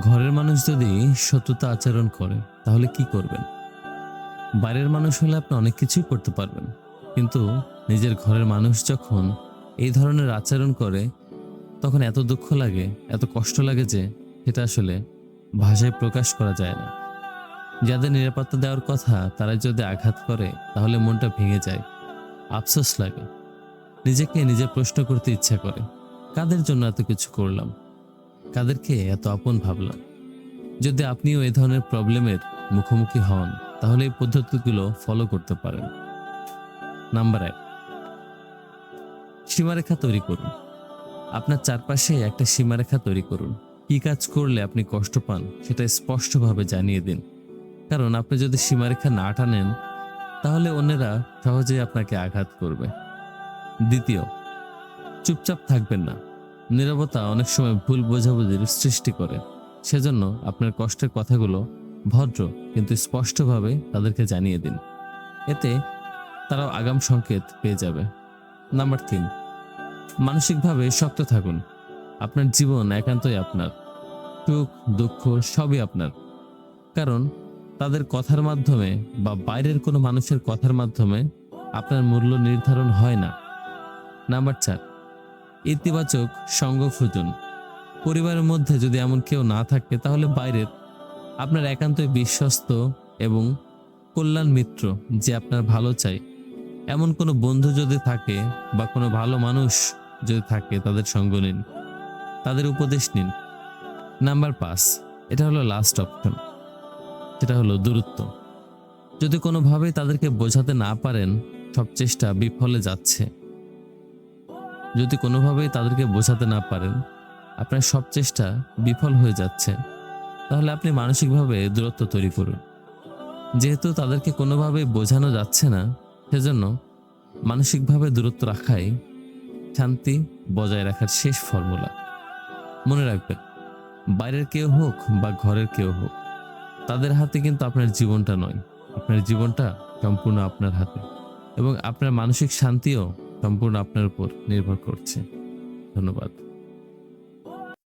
ঘরের মানুষ যদি শত্রুতা আচরণ করে, তাহলে কি করবেন? বাইরের মানুষ হলে আপনি অনেক কিছুই করতে পারবেন। কিন্তু নিজের ঘরের মানুষ যখন এই ধরনের আচরণ করে, তখন এত দুঃখ লাগে, এত কষ্ট লাগে যে সেটা আসলে ভাষায় প্রকাশ করা যায় না। যাদের নিরাপত্তা দেওয়ার কথা তারা যদি আঘাত করে, তাহলে মনটা ভেঙে যায়। আফসোস লাগে। নিজেকে নিজে প্রশ্ন করতে ইচ্ছা করে, কাদের জন্য এত কিছু করলাম? কাদেরকে এত আপন ভাবলাম। যদি আপনিও এই ধরনের প্রবলেমের মুখোমুখি হন, তাহলে এই পদ্ধতিগুলো ফলো করতে পারেন। নাম্বার এক, সীমারেখা তৈরি করুন। আপনার চারপাশে একটা সীমারেখা তৈরি করুন। কি কাজ করলে আপনি কষ্ট পান, সেটা স্পষ্টভাবে জানিয়ে দিন। কারণ আপনি যদি সীমারেখা না টানেন, তাহলে অন্যেরা সহজেই আপনাকে আঘাত করবে। দ্বিতীয়, চুপচাপ থাকবেন না। নীরবতা অনেক সময় ভুল বোঝাবুঝির সৃষ্টি করে। সেজন্য আপনার কষ্টের কথাগুলো ভদ্র কিন্তু স্পষ্টভাবে তাদেরকে জানিয়ে দিন। এতে তারাও আগাম সংকেত পেয়ে যাবে। নাম্বার তিন, মানসিকভাবে শক্ত থাকুন। আপনার জীবন একান্তই আপনার। সুখ, দুঃখ সবই আপনার। কারণ তাদের কথার মাধ্যমে বা বাইরের কোনো মানুষের কথার মাধ্যমে আপনার মূল্য নির্ধারণ হয় না। নাম্বার চার ইতিবাচক সঙ্গ খুঁজুন। পরিবারের মধ্যে যদি এমন কেউ না থাকে, তাহলে বাইরের আপনার একান্তই বিশ্বস্ত এবং কল্যাণ মিত্র যে আপনার ভালো চাই এমন কোনো বন্ধু যদি থাকে বা কোনো ভালো মানুষ যদি থাকে, তাদের সঙ্গ নিন। তাদের উপদেশ নিন। নাম্বার পাঁচ, এটা হলো লাস্ট অপশন সেটা হলো দূরত্ব। যদি কোনোভাবেই তাদেরকে বোঝাতে না পারেন, সব চেষ্টা বিফলে যাচ্ছে। যদি কোনোভাবেই তাদেরকে বোঝাতে না পারেন, আপনার সব চেষ্টা বিফল হয়ে যাচ্ছে। তাহলে আপনি মানসিকভাবে দূরত্ব তৈরি করুন। যেহেতু তাদেরকে কোনোভাবেই বোঝানো যাচ্ছে না, সেজন্য মানসিকভাবে দূরত্ব রাখাই শান্তি বজায় রাখার শেষ ফর্মুলা। মনে রাখবেন, বাইরের কেউ হোক বা ঘরের কেউ হোক, তাদের হাতে কিন্তু আপনার জীবনটা নয়। আপনার জীবনটা সম্পূর্ণ আপনার হাতে এবং আপনার মানসিক শান্তিও সম্পূর্ণ আপনার উপর নির্ভর করছে। ধন্যবাদ।